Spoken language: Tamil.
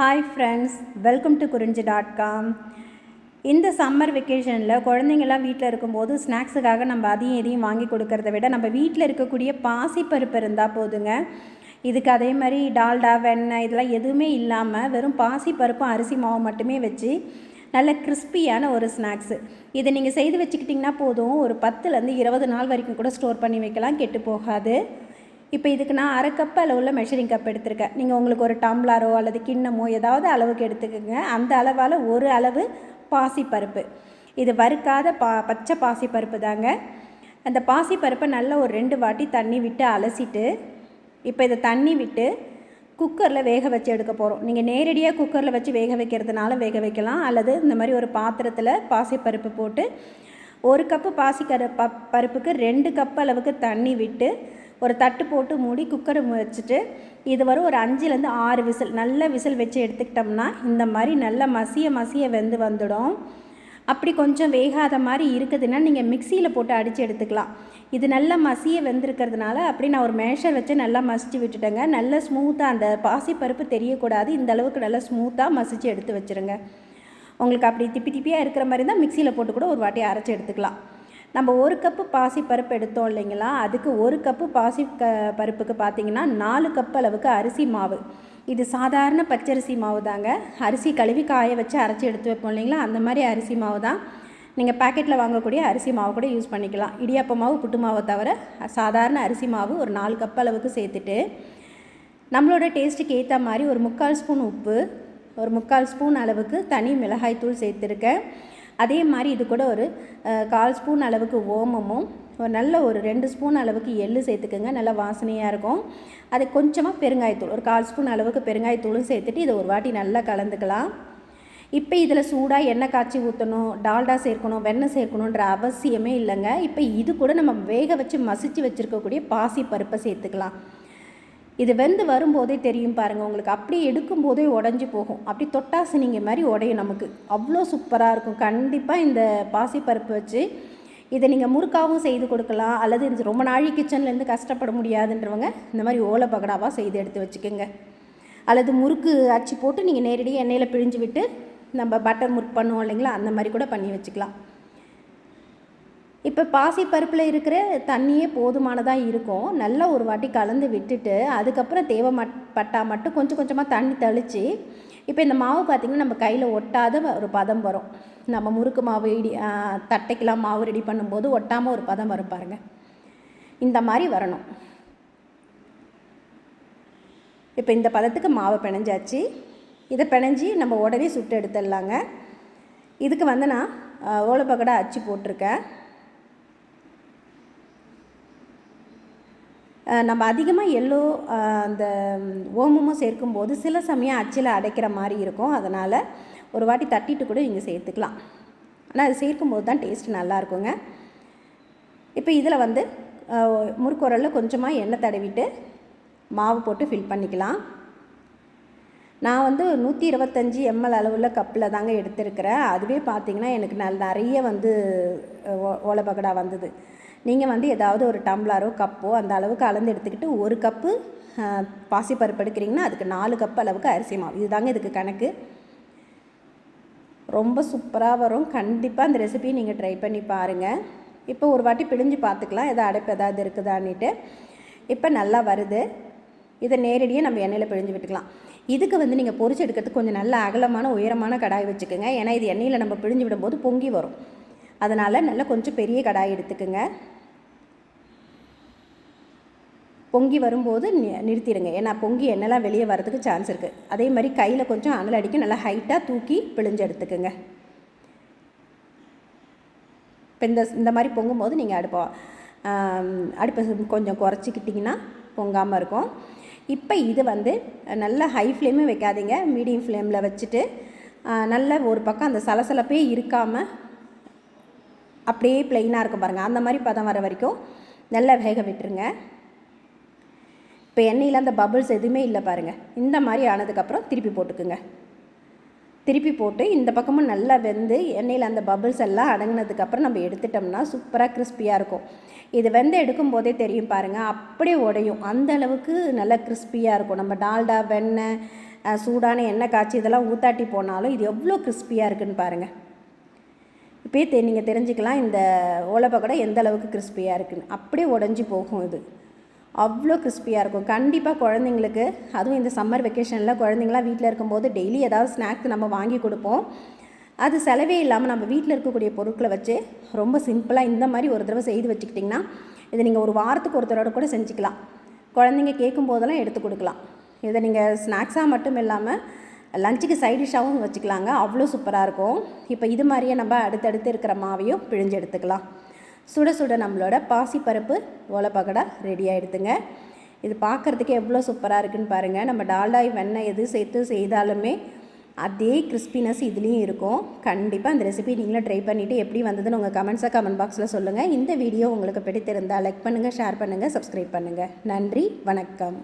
Hi friends welcome to Kurinji dot com இந்த சம்மர் வெக்கேஷனில் குழந்தைங்கள்லாம் வீட்டில் இருக்கும்போது ஸ்நாக்ஸுக்காக நம்ம அதையும் இதையும் வாங்கி கொடுக்கறத விட நம்ம வீட்டில் இருக்கக்கூடிய பாசிப்பருப்பு இருந்தால் போதுங்க. இதுக்கு அதே மாதிரி டால்டா வெண்ணெய் இதெல்லாம் எதுவுமே இல்லாமல் வெறும் பாசிப்பருப்பும் அரிசி மாவும் மட்டுமே வச்சு நல்ல கிறிஸ்பியான ஒரு ஸ்நாக்ஸு இதை நீங்கள் செய்து வச்சுக்கிட்டிங்கன்னா போதும். ஒரு பத்துலேருந்து இருபது நாள் வரைக்கும் கூட ஸ்டோர் பண்ணி வைக்கலாம். கெட்டு போகாது. இப்போ இதுக்கு நான் அரை கப் அளவில் மெஷரிங் கப் எடுத்திருக்கேன். நீங்கள் உங்களுக்கு ஒரு டம்ளரோ அல்லது கிண்ணமோ ஏதாவது அளவுக்கு எடுத்துக்கோங்க. அந்த அளவால் ஒரு அளவு பாசிப்பருப்பு. இது வறுக்காத பா பச்சை பாசிப்பருப்பு தாங்க. அந்த பாசிப்பருப்பை நல்லா ஒரு ரெண்டு வாட்டி தண்ணி விட்டு அலசிட்டு இப்போ இதை தண்ணி விட்டு குக்கரில் வேக வச்சு எடுக்க போகிறோம் நீங்கள் நேரடியாக குக்கரில் வச்சு வேக வைக்கிறதுனால வேக வைக்கலாம். அல்லது இந்த மாதிரி ஒரு பாத்திரத்தில் பாசிப்பருப்பு போட்டு ஒரு கப்பு பாசிக்கரு ப பருப்புக்கு ரெண்டு கப் அளவுக்கு தண்ணி விட்டு ஒரு தட்டு போட்டு மூடி குக்கரை வச்சுட்டு இது வரும் ஒரு அஞ்சுலேருந்து ஆறு விசில். நல்ல விசில் வச்சு எடுத்துக்கிட்டோம்னா இந்த மாதிரி நல்ல மசிய மசிய வெந்து வந்துடும். அப்படி கொஞ்சம் வேகாத மாதிரி இருக்குதுன்னா நீங்கள் மிக்சியில் போட்டு அடித்து எடுத்துக்கலாம். இது நல்லா மசிய வெந்திருக்கிறதுனால அப்படி நான் ஒரு மேஷர் வச்சு நல்லா மசிச்சு விட்டுட்டேங்க. நல்ல ஸ்மூத்தாக அந்த பாசிப்பருப்பு தெரியக்கூடாது. இந்த அளவுக்கு நல்லா ஸ்மூத்தாக மசித்து எடுத்து வச்சுருங்க. உங்களுக்கு அப்படி திப்பி திப்பியாக இருக்கிற மாதிரி இருந்தால் மிக்சியில் போட்டு கூட ஒரு வாட்டி அரைச்சி எடுத்துக்கலாம். நம்ம ஒரு கப்பு பாசி பருப்பு எடுத்தோம் இல்லைங்களா? அதுக்கு ஒரு கப்பு பாசி க பருப்புக்கு பார்த்தீங்கன்னா நாலு கப் அளவுக்கு அரிசி மாவு. இது சாதாரண பச்சரிசி மாவு தாங்க. அரிசி கழுவி காய வச்சு அரைச்சி எடுத்து வைப்போம் இல்லைங்களா? அந்த மாதிரி அரிசி மாவு தான். நீங்கள் பேக்கெட்டில் வாங்கக்கூடிய அரிசி மாவு கூட யூஸ் பண்ணிக்கலாம். இடியாப்ப மாவு புட்டு மாவை தவிர சாதாரண அரிசி மாவு ஒரு நாலு கப் அளவுக்கு சேர்த்துட்டு நம்மளோட டேஸ்ட்டுக்கு ஏற்ற மாதிரி ஒரு முக்கால் ஸ்பூன் உப்பு ஒரு முக்கால் ஸ்பூன் அளவுக்கு தனி மிளகாய்த்தூள் சேர்த்துருக்கேன். அதே மாதிரி இது கூட ஒரு கால் ஸ்பூன் அளவுக்கு ஓமமும் ஒரு நல்ல ஒரு ரெண்டு ஸ்பூன் அளவுக்கு எள்ளு சேர்த்துக்குங்க நல்லா வாசனையாக இருக்கும். அது கொஞ்சமாக பெருங்காயத்தூள் ஒரு கால் ஸ்பூன் அளவுக்கு பெருங்காயத்தூளும் சேர்த்துட்டு இதை ஒரு வாட்டி நல்லா கலந்துக்கலாம். இப்போ இதில் சூடாக எண்ணெய் காய்ச்சி ஊற்றணும் டால்டா சேர்க்கணும் வெண்ணெய் சேர்க்கணுன்ற அவசியமே இல்லைங்க. இப்போ இது கூட நம்ம வேக வச்சு மசிச்சு வச்சுருக்கக்கூடிய பாசி பருப்பை சேர்த்துக்கலாம். இது வெந்து வரும்போதே தெரியும் பாருங்கள் உங்களுக்கு அப்படியே எடுக்கும்போதே உடஞ்சி போகும். அப்படி தொட்டாசினிங்க மாதிரி உடையும் நமக்கு. அவ்வளோ சூப்பராக இருக்கும். கண்டிப்பாக இந்த பாசிப்பருப்பு வச்சு இதை நீங்கள் முறுக்காவும் செய்து கொடுக்கலாம். அல்லது இது ரொம்ப நாழி கிச்சன்லேருந்து கஷ்டப்பட முடியாதுன்றவங்க இந்த மாதிரி ஓலை பகடாவாக செய்து எடுத்து வச்சுக்கோங்க. அல்லது முறுக்கு அச்சு போட்டு நீங்கள் நேரடியாக எண்ணெயில் பிழிஞ்சு விட்டு நம்ம பட்டர் முறுக்கு பண்ணுவோம் இல்லைங்களா அந்த மாதிரி கூட பண்ணி வச்சுக்கலாம். இப்போ பாசி பருப்பில் இருக்கிற தண்ணியே போதுமானதாக இருக்கும். நல்லா ஒரு வாட்டி கலந்து விட்டுட்டு அதுக்கப்புறம் தேவை மட் பட்டா மட்டும் கொஞ்சம் கொஞ்சமாக தண்ணி தெளித்து இப்போ இந்த மாவு பார்த்திங்கன்னா நம்ம கையில் ஒட்டாத ஒரு பதம் வரும். நம்ம முறுக்கு மாவு இடி தட்டைக்கெலாம் மாவு ரெடி பண்ணும்போது ஒட்டாமல் ஒரு பதம் வரும் பாருங்கள் இந்த மாதிரி வரணும். இப்போ இந்த பதத்துக்கு மாவை பிணைஞ்சாச்சு. இதை பிணைஞ்சி நம்ம உடனே சுட்டு எடுத்துடலாங்க. இதுக்கு வந்து நான் ஓலப்பக்கடை அச்சு போட்டிருக்கேன். நம்ம அதிகமாக எல்லோ அந்த ஓமமும் சேர்க்கும்போது சில சமயம் அச்சில் அடைக்கிற மாதிரி இருக்கும். அதனால் ஒரு வாட்டி தட்டிட்டு கூட நீங்கள் சேர்த்துக்கலாம். ஆனால் அது சேர்க்கும்போது தான் டேஸ்ட் நல்லாயிருக்குங்க இப்போ இதில் வந்து முறுக்குரலில் கொஞ்சமாக எண்ணெய் தடவிட்டு மாவு போட்டு ஃபில் பண்ணிக்கலாம். நான் வந்து நூற்றி இருபத்தஞ்சி எம்எல் அளவில் கப்பில் தாங்க எடுத்திருக்கிறேன். அதுவே பார்த்திங்கன்னா எனக்கு நல் நிறைய வந்து ஓலை ஓலப்பகடா வந்தது. நீங்கள் வந்து ஏதாவது ஒரு டம்ளரோ கப்போ அந்த அளவுக்கு அளந்து எடுத்துக்கிட்டு ஒரு கப்பு பாசிப்பருப்பு எடுக்கிறீங்கன்னா அதுக்கு நாலு கப் அளவுக்கு அரிசி மாவு. இதுதாங்க இதுக்கு கணக்கு. ரொம்ப சூப்பராக வரும். கண்டிப்பாக அந்த ரெசிபியை நீங்கள் ட்ரை பண்ணி பாருங்கள் இப்போ ஒரு வாட்டி பிழிஞ்சு பார்த்துக்கலாம். எதாவது அடைப்பு ஏதாவது இருக்குதான்னுட்டு. இப்போ நல்லா வருது. இதை நேரடியாக நம்ம எண்ணெயில் பிழிஞ்சு விட்டுக்கலாம். இதுக்கு வந்து நீங்கள் பொறிச்சு எடுக்கிறதுக்கு கொஞ்சம் நல்ல அகலமான உயரமான கடாய் வச்சுக்கோங்க. ஏன்னா இது எண்ணெயில் நம்ம பிழிஞ்சு விடும்போது பொங்கி வரும். அதனால் நல்லா கொஞ்சம் பெரிய கடாய் எடுத்துக்கோங்க. பொங்கி வரும்போது நிறுத்திடுங்க. ஏன்னா பொங்கி என்னெல்லாம் வெளியே வரதுக்கு சான்ஸ் இருக்குது அதே மாதிரி கையில் கொஞ்சம் அனல் அடிக்க நல்லா ஹைட்டாக தூக்கி பிழிஞ்சு எடுத்துக்கோங்க. இப்போ இந்த இந்த மாதிரி பொங்கும்போது நீங்கள் அடுப்போ அடுப்பை கொஞ்சம் குறைச்சிக்கிட்டிங்கன்னா பொங்காமல் இருக்கும். இப்போ இது வந்து நல்ல ஹை ஃப்ளேமே வைக்காதீங்க. மீடியம் ஃப்ளேமில் வச்சுட்டு நல்ல ஒரு பக்கம் அந்த சலசலப்பே இருக்காமல் அப்படியே ப்ளைனாக இருக்கும் பாருங்கள் அந்த மாதிரி பதம் வர வரைக்கும் நல்லா வேக விட்டுருங்க. இப்போ எண்ணெயில் அந்த பபுள்ஸ் எதுவுமே இல்லை பாருங்கள் இந்த மாதிரி ஆனதுக்கப்புறம் திருப்பி போட்டுக்குங்க. திருப்பி போட்டு இந்த பக்கமும் நல்லா வெந்து எண்ணெயில் அந்த பபுள்ஸ் எல்லாம் அடங்கினதுக்கப்புறம் நம்ம எடுத்துட்டோம்னா சூப்பராக கிறிஸ்பியாக இருக்கும். இது வெந்து எடுக்கும் போதே தெரியும் பாருங்கள் அப்படியே உடையும். அந்த அளவுக்கு நல்லா கிறிஸ்பியாக இருக்கும். நம்ம டால்டா வெண்ணெய் சூடான எண்ணெய் காய்ச்சி இதெல்லாம் ஊத்தாட்டி போனாலும் இது எவ்வளோ கிறிஸ்பியாக இருக்குன்னு பாருங்கள் இப்போயே தெ நீங்கள் தெரிஞ்சுக்கலாம் இந்த ஓலை எந்த அளவுக்கு கிறிஸ்பியாக இருக்குன்னு. அப்படியே உடஞ்சி போகும் இது. அவ்வளோ கிறிஸ்பியாக இருக்கும். கண்டிப்பாக குழந்தைங்களுக்கு அதுவும் இந்த சம்மர் வெக்கேஷனில் குழந்தைங்களாம் வீட்டில் இருக்கும்போது டெய்லி ஏதாவது ஸ்நாக்ஸ் நம்ம வாங்கி கொடுப்போம். அது செலவே இல்லாமல் நம்ம வீட்டில் இருக்கக்கூடிய பொருட்களை வச்சு ரொம்ப சிம்பிளாக இந்த மாதிரி ஒரு தடவை செய்து வச்சுக்கிட்டிங்கன்னா இதை நீங்கள் ஒரு வாரத்துக்கு ஒரு தடவை கூட செஞ்சுக்கலாம். குழந்தைங்க கேட்கும் போதெல்லாம் எடுத்து கொடுக்கலாம். இதை நீங்கள் ஸ்நாக்ஸாக மட்டும் இல்லாமல் லஞ்சுக்கு சைட் டிஷ்ஷாகவும் வச்சுக்கலாங்க. அவ்வளோ சூப்பராக இருக்கும். இப்போ இது மாதிரியே நம்ம அடுத்தடுத்து இருக்கிற மாவையும் பிழிஞ்சு எடுத்துக்கலாம். சுட சுட நம்மளோட பாசிப்பருப்பு ஓலைப்பக்கடா ரெடி ஆகிடுதுங்க இது பார்க்குறதுக்கு எவ்வளோ சூப்பராக இருக்குன்னு பாருங்கள் நம்ம டால்டாய் வெண்ணெய் எது சேர்த்து செய்தாலுமே அதே கிறிஸ்பினஸ் இதுலேயும் இருக்கும். கண்டிப்பாக அந்த ரெசிபி நீங்களும் ட்ரை பண்ணிவிட்டு எப்படி வந்ததுன்னு உங்கள் கமெண்ட்ஸை கமெண்ட் பாக்ஸில் சொல்லுங்கள் இந்த வீடியோ உங்களுக்கு பிடித்திருந்தால் லைக் பண்ணுங்கள் ஷேர் பண்ணுங்கள் சப்ஸ்கிரைப் பண்ணுங்கள் நன்றி வணக்கம்.